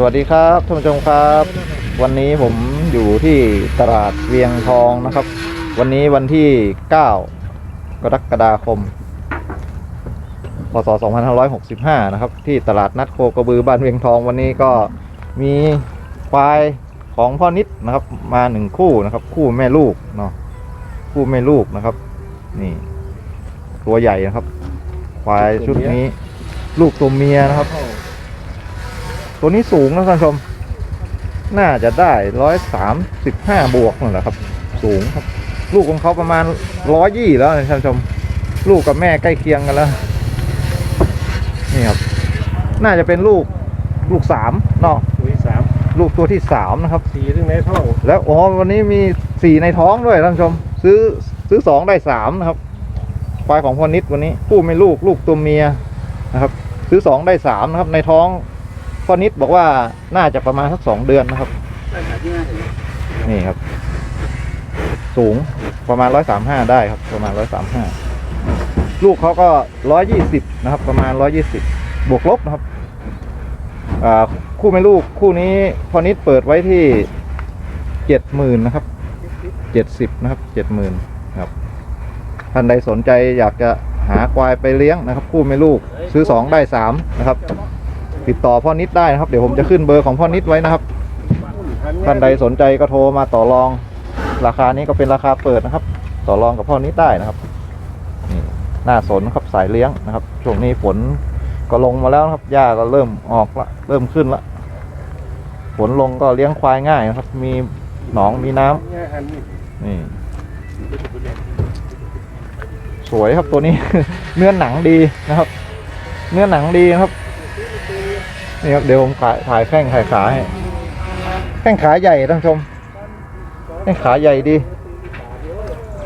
สวัสดีครับท่านผู้ชมครับ วันนี้ผมอยู่ที่ตลาดเวียงทองนะครับ วันนี้วันที่ 9 กรกฎาคม พศ 2565 นะครับ ที่ตลาดนัดโคกระบือบ้านเวียงทองวันนี้ก็มีควายของพ่อนิดนะครับ มาหนึ่งคู่นะครับ คู่แม่ลูกเนาะคู่แม่ลูกนะครับ นี่ ตัวใหญ่นะครับ ควายชุดนี้ ลูกตัวเมียนะครับ ตัวนี้สูงนะท่านผู้ชม น่าจะได้ร้อยสามสิบห้าบวกนั่นแหละครับ สูงครับ ลูกของเขาประมาณร้อยยี่แล้วนะท่านผู้ชม ลูกกับแม่ใกล้เคียงกันแล้ว นี่ครับ น่าจะเป็นลูกลูกสามเนาะปุ๋ยสามลูกตัวที่สามนะครับ สีเรื่องในท่องแล้วอ๋อวันนี้มีสี่ในท้องด้วยท่านผู้ชม ซื้อซื้อสองได้สามนะครับควายของพ่อนิดวันนี้คู่ไม่ลูกลูกตัวเมียนะครับ ซื้อสองได้สามนะครับ ในท้อง พอนิดบอกว่าน่าจะประมาณสักสองเดือนนะครับ นี่ครับ สูงประมาณร้อยสามห้าได้ครับ ประมาณร้อยสามห้าลูกเขาก็ร้อยยี่สิบนะครับ ประมาณร้อยยี่สิบบวกลบนะครับอ่าคู่ไม่ลูกคู่นี้พอนิดเปิดไว้ที่เจ็ดหมื่นนะครับเจ็ดสิบนะครับเจ็ดหมื่นครับท่านใดสนใจอยากจะหาควายไปเลี้ยงนะครับ คู่ไม่ลูกซื้อสองได้สามนะครับ ติดต่อพ่อนิดได้นะครับ เดี๋ยวผมจะขึ้นเบอร์ของพ่อนิดไว้นะครับท่านใดสนใจก็โทรมาต่อรอง ราคานี้ก็เป็นราคาเปิดนะครับ ต่อรองกับพ่อนี้ได้นะครับนี่น่าสนครับสายเลี้ยงนะครับช่วงนี้ฝนก็ลงมาแล้วครับหญ้าก็เริ่มออกละเริ่มขึ้นละฝนลงก็เลี้ยงควายง่ายนะครับ มีหนองมีน้ำนี่สวยครับตัวนี้ เนื้อหนังดีนะครับ เนื้อหนังดีนะครับ นี่ครับเดี๋ยวผมถ่ายถ่ายแข้งถ่ายขาให้แข้งขาใหญ่ท่านชมแข้งขาใหญ่ดี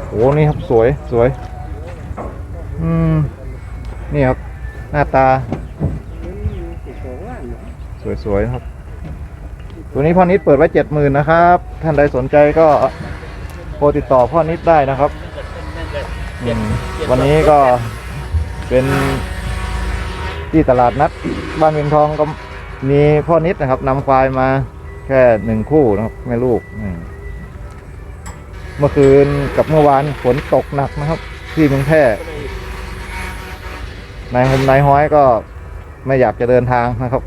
โอ้นี่ครับสวยสวย อืม นี่ครับ หน้าตา สวยๆนะครับ ตัวนี้พ่อนิดเปิดไว้เจ็ดหมื่นนะครับ ท่านใดสนใจก็โทรติดต่อพ่อนิดได้นะครับ วันนี้ก็เป็นที่ตลาดนัดบ้านเวียงทองก็ มีพ่อนิดนะครับนำควายมาแค่หนึ่งคู่นะครับแม่ลูกเมื่อคืนกับเมื่อวานฝนตกหนักนะครับ ที่เมืองแพร่นายหมนายห้อยก็ไม่อยากจะเดินทางนะครับ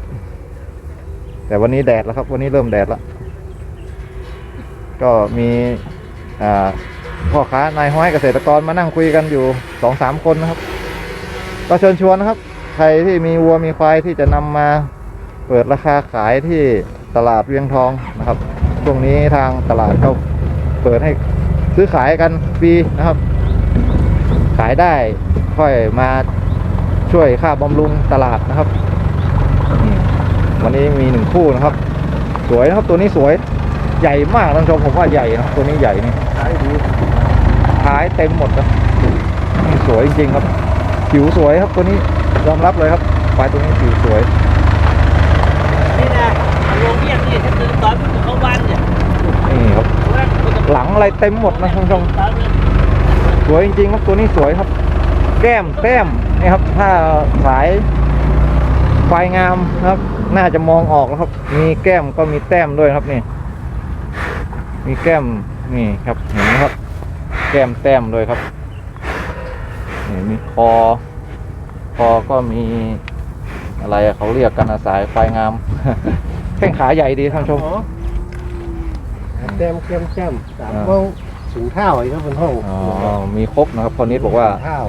แต่วันนี้แดดแล้วครับ วันนี้เริ่มแดดแล้ว ก็มีพ่อค้านายห้อยเกษตรกรมานั่งคุยกันอยู่สองสามคนนะครับ ก็เชิญชวนนะครับ ใครที่มีวัวมีควายที่จะนำมา เปิดราคาขายที่ตลาดเวียงทองนะครับช่วงนี้ทางตลาดเขาเปิดให้ซื้อขายกันฟรีนะครับ ขายได้ค่อยมาช่วยค่าบำรุงตลาดนะครับ วันนี้มีหนึ่งคู่นะครับ สวยนะครับตัวนี้สวยใหญ่มากท่านชมผมว่าใหญ่นะตัวนี้ใหญ่นี่ขายดีท้ายเต็มหมดนะสวยจริงครับผิวสวยครับตัวนี้ยอมรับเลยครับควายตัวนี้ผิวสวย นี่นะโรงเรียนนี่ฉันตื่นตอนผมเข้าบ้านเนี่ย นี่ครับ หลัง อะไรเต็มหมดนะท่านผู้ชมสวยจริงๆครับตัวนี้สวยครับ แก้มแต้มนี่ครับ ถ้าสายไฟงามครับ น่าจะมองออกนะครับ มีแก้มก็มีแต้มด้วยครับนี่ มีแก้มนี่ครับเห็นไหมครับ แก้มแต้มด้วยครับนี่มีคอ คอก็มีอะไรเขาเรียกกันสายไฟงามแข้งขาใหญ่ดีท่านผู้ชม แต้มเข้มแจ่มสามอ่าห้องสูงเท่าอีกครับบนห้องอ๋อมีครบนะครับพอนิดบอกว่าเท่า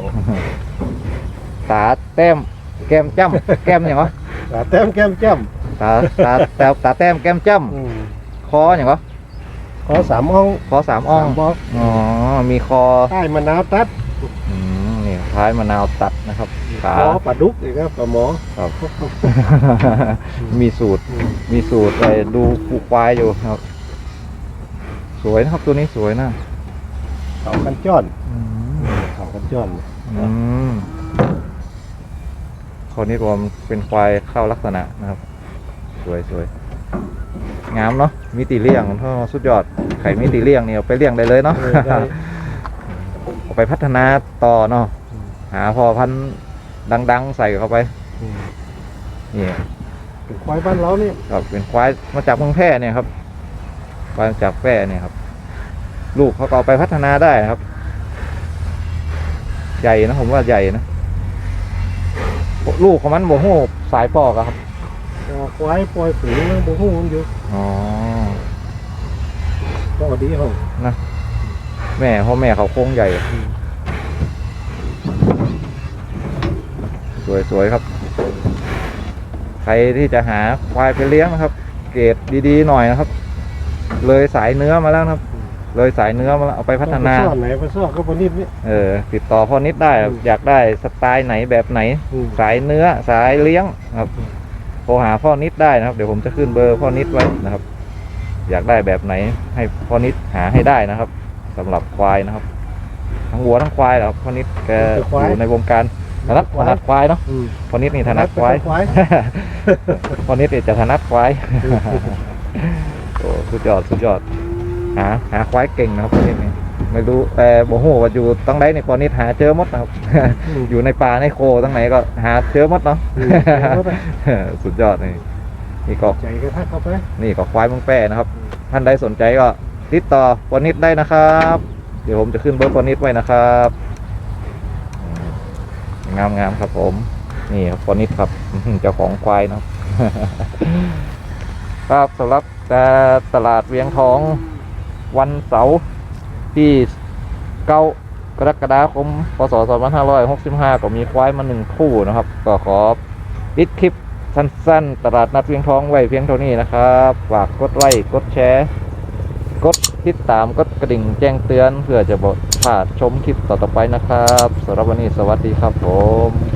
ตาแต้มแก้มจ้ำแก้มอย่างวะแต่แต้มแก้มแจ่มตาตาตาตาแต้มแก้มจ้อืมำคออย่างวะขอสามห้องคอสามอ่องสามบล็อกอ๋อมีคอใต้มะนาวตัดอืมนี่ท้ายมะนาวตัดนะครับขาขอปลาดุกอีกครับปลาหมอครับมีสูตร มีสูตรอะไรดูปูควายอยู่ครับส วยนะครับตัวนี้สวยนะเขากันจ้อนอืมเขากันจ้อนอืมคนนี้รวมเป็นควายเข้าลักษณะนะครับ สวยสวยงามเนาะมีตีเลี่ยงท่อสุดยอดไข่มีตีเลี่ยงเนี่ยเอาไปเลี้ยงได้เลยเนาะเออได้เอาไปพัฒนาต่อเนาะหาพอพันธุ์ดัง ๆ ใส่เข้าไปอืมนี่เป็นควายบ้านเราเนี่ยครับเป็นควายมาจากเมืองแพร่เนี่ยครับ ควายมาจากแพร่เนี่ยครับ ลูกเขาก็เอาไปพัฒนาได้นะครับ ใหญ่นะผมว่าใหญ่นะ ลูกของมันโมโหสายปอกอะครับแต่ว่าควายปล่อยฝูงแล้วโมโหมันอยู่อ๋อก็ดีห้องแม่พ่อแม่เขาโค้งใหญ่ สวยๆครับ ใครที่จะหาควายไปเลี้ยงนะครับ เกรดดีๆหน่อยนะครับ เลยสายเนื้อมาแล้วนะครับ เลยสายเนื้อมาแล้วเอาไปพัฒนาไปซ่อนไหนไปซ่อนก็บนนิดนี่ เออ ติดต่อพ่อนิดได้ครับอืมอยากได้สไตล์ไหนแบบไหน อืม สายเนื้อสายเลี้ยงครับโทรหาพ่อนิดได้นะครับ เดี๋ยวผมจะขึ้นเบอร์พ่อนิดไว้นะครับ อยากได้แบบไหน ให้พ่อนิดหาให้ได้นะครับสำหรับควายนะครับ ทั้งวัวทั้งควายแหละครับพ่อนิดแกอยู่ในวงการถนัดถนัดควายเนาะอืม พ่อนิดนี่ถนัดควายควาย พ่อนิดนี่จะถนัดควายโอ้ สุดยอดสุดยอด หาหาควายเก่งนะครับพ่อนิดนี่ไม่รู้แต่โมโหว่าอยู่ตั้งใดในพ่อนิดหาเจอหมดนะครับอืมอยู่ในป่าในโคตั้งไหนก็หาเจอหมดเนาะอืมเจอหมดอะสุดยอดนี่นี่ก็ใจก็ทักเข้าไปนี่ก็ควายเมืองแปร่นะครับ ท่านใดสนใจก็ติดต่อปอนิดได้นะครับ เดี๋ยวผมจะขึ้นเบอร์ปอนิดไว้นะครับงามงามๆครับผม นี่ครับปอนิดครับเจ้าของควายนะ ครับสำหรับแต่ตลาดเวียงทองวันเสาร์ที่เก้ากรกฎาคมพศ 2565 ก็มีควายมาหนึ่งคู่นะครับ ก็ขอปิดคลิปสั้นๆ ตลาดนัดเวียงทองไว้เพียงเท่านี้นะครับฝากกดไลค์กดแชร์ กดติดตามกดกระดิ่งแจ้งเตือน เพื่อจะบอกพลาดชมคลิปต่อๆไปนะครับสำหรับวันนี้สวัสดีครับผม